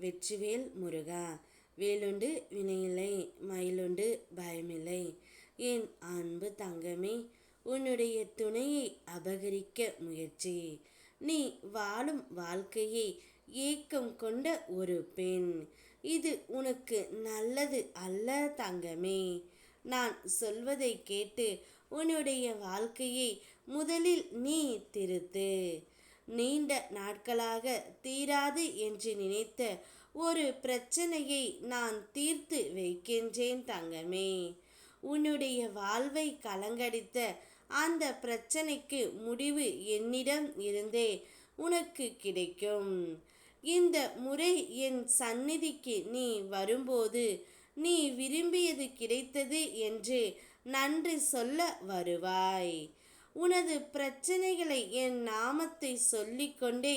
வெற்றிவேல் முருகா. வேலுண்டு வினையில்லை மயிலுண்டு பயமில்லை. என் அன்பு தங்கமே உன்னுடைய துணையை அபகரிக்க முயற்சி. நீ வாழும் வாழ்க்கையை ஏக்கம் கொண்ட ஒரு பெண். இது உனக்கு நல்லது அல்ல தங்கமே. நான் சொல்வதை கேட்டு உன்னுடைய வாழ்க்கையை முதலில் நீ திருத்து. நீண்ட நாட்களாக தீராது என்று நினைத்த ஒரு பிரச்சனையை நான் தீர்த்து வைக்கின்றேன் தங்கமே. உன்னுடைய வாழ்வை கலங்கடித்த அந்த பிரச்சனைக்கு முடிவு என்னிடம் இருந்தே உனக்கு கிடைக்கும். இந்த முறை என் சந்நிதிக்கு நீ வரும்போது நீ விரும்பியது கிடைத்தது என்று நன்றி சொல்ல வருவாய். உனது பிரச்சனைகளை என் நாமத்தை சொல்லிக்கொண்டே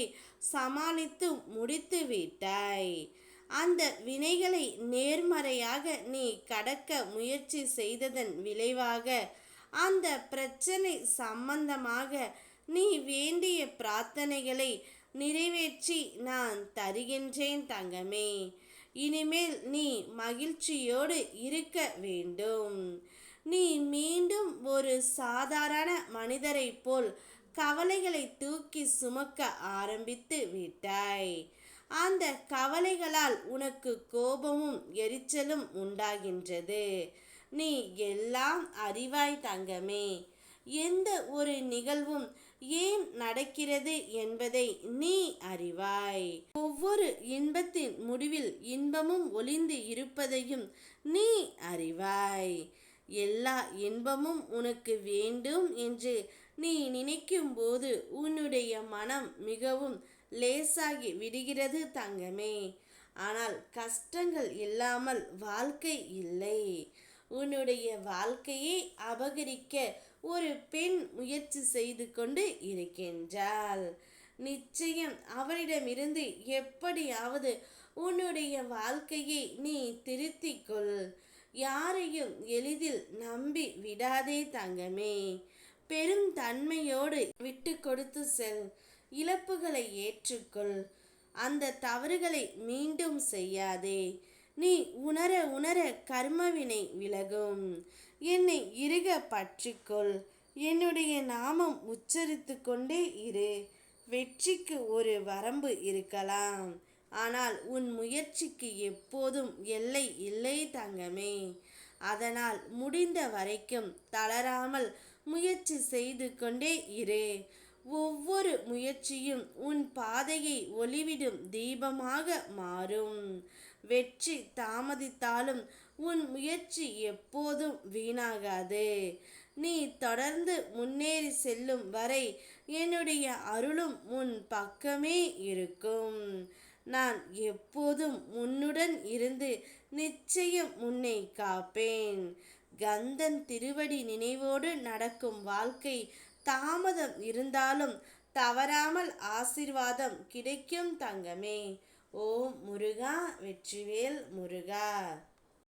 சமாளித்து முடித்து விட்டாய். அந்த வினைகளை நேர்மறையாக நீ கடக்க முயற்சி செய்ததன் விளைவாக அந்த பிரச்சனை சம்பந்தமாக நீ வேண்டிய பிரார்த்தனைகளை நிறைவேற்றி நான் தருகின்றேன் தங்கமே. இனிமேல் நீ மகிழ்ச்சியோடு இருக்க வேண்டும். நீ மீண்டும் ஒரு சாதாரண மனிதரைப் போல் கவலைகளை தூக்கி சுமக்க ஆரம்பித்து விட்டாய். அந்த கவலைகளால் உனக்கு கோபமும் எரிச்சலும் உண்டாகின்றது. நீ எல்லாம் அறிவாய் தங்கமே. எந்த ஒரு நிகழ்வும் ஏன் நடக்கிறது என்பதை நீ அறிவாய். ஒவ்வொரு இன்பத்தின் முடிவில் இன்பமும் ஒளிந்து இருப்பதையும் நீ அறிவாய். எல்லா இன்பமும் உனக்கு வேண்டும் என்று நீ நினைக்கும்போது உன்னுடைய மனம் மிகவும் லேசாகி விடுகிறது தங்கமே. ஆனால் கஷ்டங்கள் இல்லாமல் வாழ்க்கை இல்லை. உன்னுடைய வாழ்க்கையை அபகரிக்க ஒரு பெண் முயற்சி செய்து கொண்டு இருக்கின்றாள். நிச்சயம் அவரிடமிருந்து எப்படியாவது உன்னுடைய வாழ்க்கையை நீ திருத்திக்கொள் யாரையும் எளிதில் நம்பி விடாதே தங்கமே. பெரும் தன்மையோடு விட்டு கொடுத்து செல். இழப்புகளை ஏற்றுக்கொள். அந்த தவறுகளை மீண்டும் செய்யாதே. நீ உணர உணர கர்மவினை விலகும். என்னை இறுக பற்றிக்கொள். என்னுடைய நாமம் உச்சரித்து கொண்டே இரு. வெற்றிக்கு ஒரு வரம்பு இருக்கலாம். ஆனால் உன் முயற்சிக்கு எப்போதும் எல்லை இல்லை தங்கமே. அதனால் முடிந்த வரைக்கும் தளராமல் முயற்சி செய்து கொண்டே இரு. ஒவ்வொரு முயற்சியும் உன் பாதையை ஒளிவிடும் தீபமாக மாறும். வெற்றி தாமதித்தாலும் உன் முயற்சி எப்போதும் வீணாகாது. நீ தொடர்ந்து முன்னேறி செல்லும் வரை என்னுடைய அருளும் உன் பக்கமே இருக்கும். நான் எப்போதும் உன்னுடன் இருந்து நிச்சயம் உன்னை காப்பேன். கந்தன் திருவடி நினைவோடு நடக்கும் வாழ்க்கை தாமதம் இருந்தாலும் தவறாமல் ஆசிர்வாதம் கிடைக்கும் தங்கமே. ஓம் முருகா வெற்றிவேல் முருகா.